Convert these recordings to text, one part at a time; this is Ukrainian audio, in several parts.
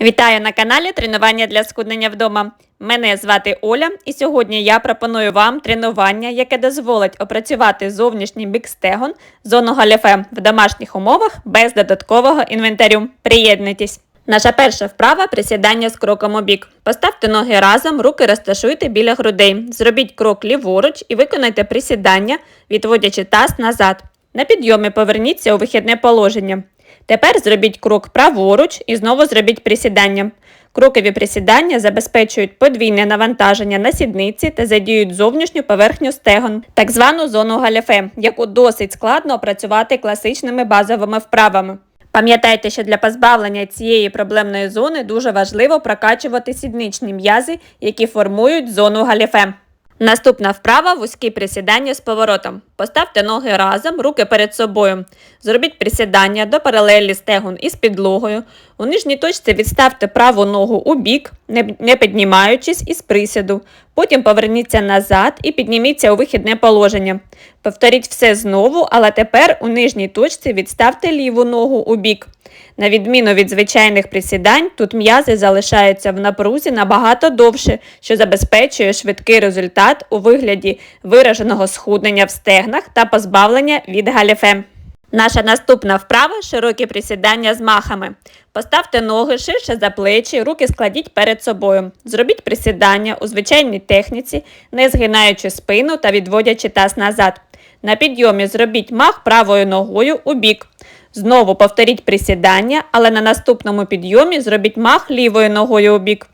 Вітаю на каналі Тренування для схуднення вдома. Мене звати Оля, і сьогодні я пропоную вам тренування, яке дозволить опрацювати зовнішній бік стегон, зону галіфе в домашніх умовах без додаткового інвентарю. Приєднуйтесь! Наша перша вправа присідання з кроком у бік. Поставте ноги разом, руки розташуйте біля грудей. Зробіть крок ліворуч і виконайте присідання, відводячи таз назад. На підйомі поверніться у вихідне положення. Тепер зробіть крок праворуч і знову зробіть присідання. Крокові присідання забезпечують подвійне навантаження на сідниці та задіють зовнішню поверхню стегон, так звану зону галіфе, яку досить складно опрацювати класичними базовими вправами. Пам'ятайте, що для позбавлення цієї проблемної зони дуже важливо прокачувати сідничні м'язи, які формують зону галіфе. Наступна вправа вузькі присідання з поворотом. Поставте ноги разом, руки перед собою. Зробіть присідання до паралелі стегон із підлогою. У нижній точці відставте праву ногу у бік, не піднімаючись із присіду. Потім поверніться назад і підніміться у вихідне положення. Повторіть все знову, але тепер у нижній точці відставте ліву ногу у бік. На відміну від звичайних присідань, тут м'язи залишаються в напрузі набагато довше, що забезпечує швидкий результат у вигляді вираженого схуднення в стегнах та позбавлення від галіфе. Наша наступна вправа широкі присідання з махами. Поставте ноги ширше за плечі, руки складіть перед собою. Зробіть присідання у звичайній техніці, не згинаючи спину та відводячи таз назад. На підйомі зробіть мах правою ногою у бік. Знову повторіть присідання, але на наступному підйомі зробіть мах лівою ногою у бік.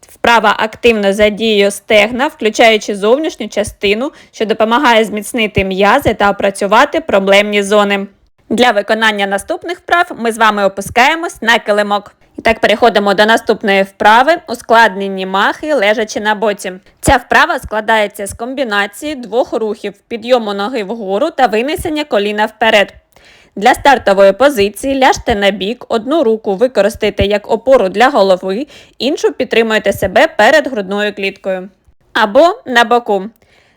Вправа активно задіює стегна, включаючи зовнішню частину, що допомагає зміцнити м'язи та опрацювати проблемні зони. Для виконання наступних вправ ми з вами опускаємось на килимок. І так переходимо до наступної вправи ускладнені махи, лежачи на боці. Ця вправа складається з комбінації двох рухів підйому ноги вгору та винесення коліна вперед. Для стартової позиції ляжте на бік, одну руку використайте як опору для голови, іншу підтримуйте себе перед грудною кліткою. Або на боку.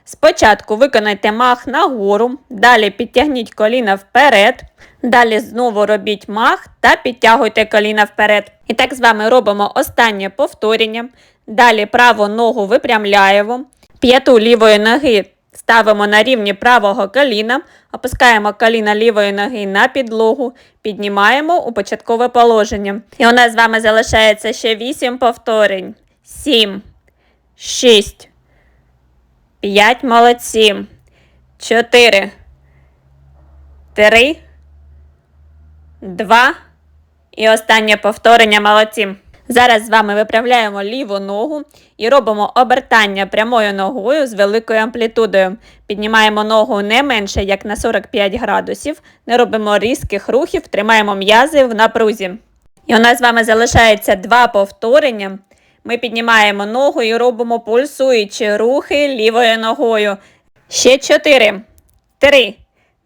Спочатку виконайте мах нагору, далі підтягніть коліна вперед, далі знову робіть мах та підтягуйте коліна вперед. І так з вами робимо останнє повторення. Далі праву ногу випрямляємо, п'яту лівої ноги ставимо на рівні правого коліна, опускаємо коліна лівої ноги на підлогу, піднімаємо у початкове положення. І у нас з вами залишається ще 8 повторень. 7, 6, 5, молодці. 4, 3, 2 і останнє повторення молодці. Зараз з вами виправляємо ліву ногу і робимо обертання прямою ногою з великою амплітудою. Піднімаємо ногу не менше, як на 45 градусів, не робимо різких рухів, тримаємо м'язи в напрузі. І у нас з вами залишається два повторення. Ми піднімаємо ногу і робимо пульсуючі рухи лівою ногою. Ще 4, 3,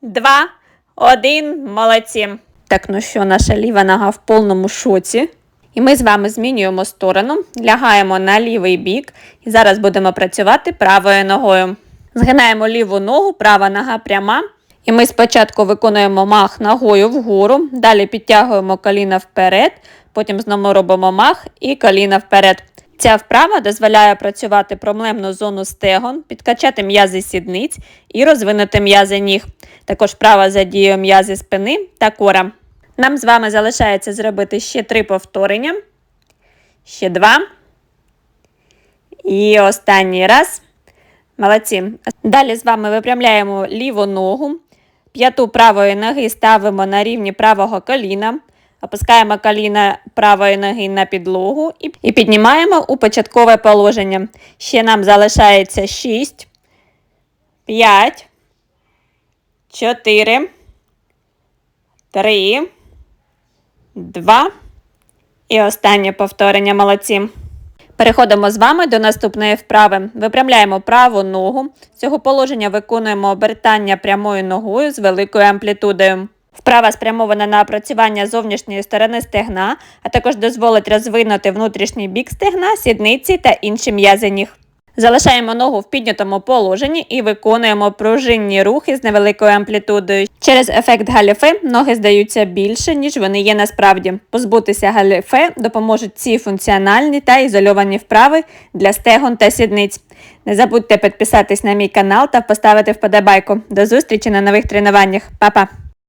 2, 1. Молодці. Так, ну що, наша ліва нога в повному шоці. І ми з вами змінюємо сторону, лягаємо на лівий бік і зараз будемо працювати правою ногою. Згинаємо ліву ногу, права нога пряма. І ми спочатку виконуємо мах ногою вгору, далі підтягуємо коліна вперед, потім знову робимо мах і коліна вперед. Ця вправа дозволяє працювати проблемну зону стегон, підкачати м'язи сідниць і розвинути м'язи ніг. Також вправа задіює м'язи спини та кора. Нам з вами залишається зробити ще три повторення. Ще два. І останній раз. Молодці. Далі з вами випрямляємо ліву ногу. П'яту правої ноги ставимо на рівні правого коліна. Опускаємо коліна правої ноги на підлогу і, піднімаємо у початкове положення. Ще нам залишається 6, 5, 4, 3, 2. І останнє повторення молодці. Переходимо з вами до наступної вправи. Випрямляємо праву ногу. Цього положення виконуємо обертання прямою ногою з великою амплітудою. Вправа спрямована на опрацювання зовнішньої сторони стегна, а також дозволить розвинути внутрішній бік стегна, сідниці та інші м'язи ніг. Залишаємо ногу в піднятому положенні і виконуємо пружинні рухи з невеликою амплітудою. Через ефект галіфе ноги здаються більше, ніж вони є насправді. Позбутися галіфе допоможуть ці функціональні та ізольовані вправи для стегон та сідниць. Не забудьте підписатись на мій канал та поставити вподобайку. До зустрічі на нових тренуваннях. Па-па!